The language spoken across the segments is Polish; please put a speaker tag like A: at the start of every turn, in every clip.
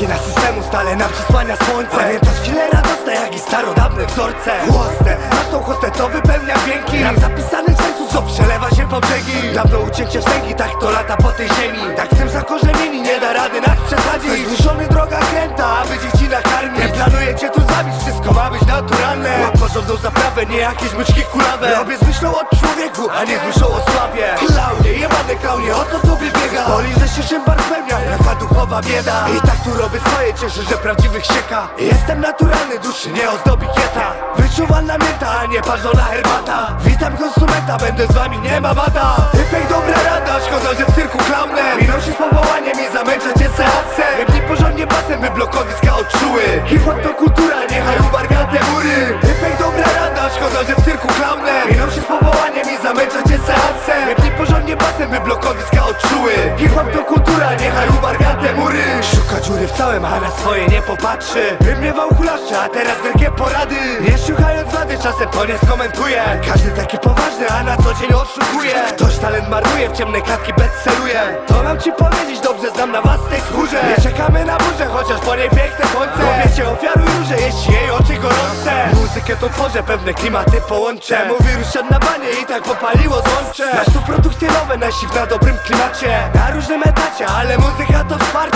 A: Wina systemu stale nam przysłania słońce. Pamiętasz chwile radosne jak i starodawne wzorce. Chłostę, masz tą chłostę co wypełnia dźwięki. Rap zapisany w sercu co przelewa się po brzegi. Dawno ucięcie wstęgi, tak to lata po tej ziemi. Tak w tym zakorzenieni nie da rady nas przesadzić. Zmuszony droga kręta, aby dzieci nakarmić Nie planuję cię tu zabić, wszystko ma być naturalne. Łap porządną zaprawę, nie jakieś myczki kulawe. Robię z myślą o człowieku, a nie z myślą o sławie. Klaunie, jebane klaunie, o co tobie biega? Boli, że się szymbar spełnia, bieda. I tak tu robię swoje, cieszę, że prawdziwych sieka. Jestem naturalny, duszy nie ozdobi kieta. Wyczuwalna mięta, a nie parzona herbata. Witam konsumenta, będę z wami, nie ma bata Typek dobra rada, szkoda, że w cyrku klaunem Minął się z powołaniem i zamęcza cię seansem Jebnij porządnie basem, by blokowiska odczuły. Hip-hop to kultura, niechaj ubarwia te mury. Typek dobra rada, szkoda, że w cyrku klaunem Minął się z powołaniem i zamęcza cię seansem Jebnij porządnie basem, by blokowiska odczuły. Hip-hop to kultura, niechaj w a na swoje nie popatrzy. Wymiewał hulaszcze, a teraz wielkie porady. Nie szukając wady, czasem to nie skomentuje Każdy taki poważny, a na co dzień oszukuje. Ktoś talent marnuje, w ciemne klatki celuje To mam ci powiedzieć, dobrze znam na własnej skórze. Nie czekamy na burzę, chociaż po niej piękne słońce. Kobiecie ofiaruj róże, jeśli jej oczy gorące. Muzykę to tworzę, pewne klimaty połączę. Mówi ruszam na banie i tak popaliło złącze. Nasz tu produkcje nowe, nasiw na dobrym klimacie. Na różnym etacie, ale muzyka to wsparcie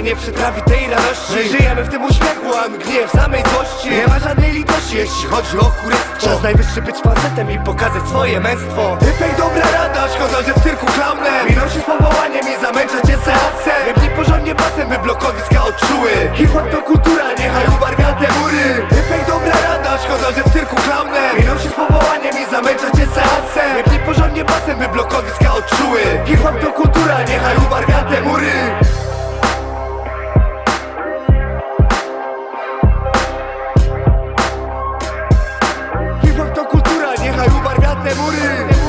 A: Zaparcie, nie przytrawi tej radości. My żyjemy w tym uśmiechu, a on gniew w samej złości. Nie ma żadnej litości, jeśli chodzi o kurystwo. Czas najwyższy być facetem i pokazać swoje męstwo. Typek dobra rada, szkoda, że w cyrku klaunem Minął się z powołaniem i zamęcza cię seansem. Jebnij porządnie basem, by blokowiska odczuły. Hip-hop to kultura, niechaj ubarwia te mury. Typek dobra rada, szkoda, że w cyrku klaunem Minął się z powołaniem i zamęcza cię seansem. Jebnij porządnie basem, by blokowiska odczuły. Hip-hop to kultura, niechaj ubarwia Hip-hop to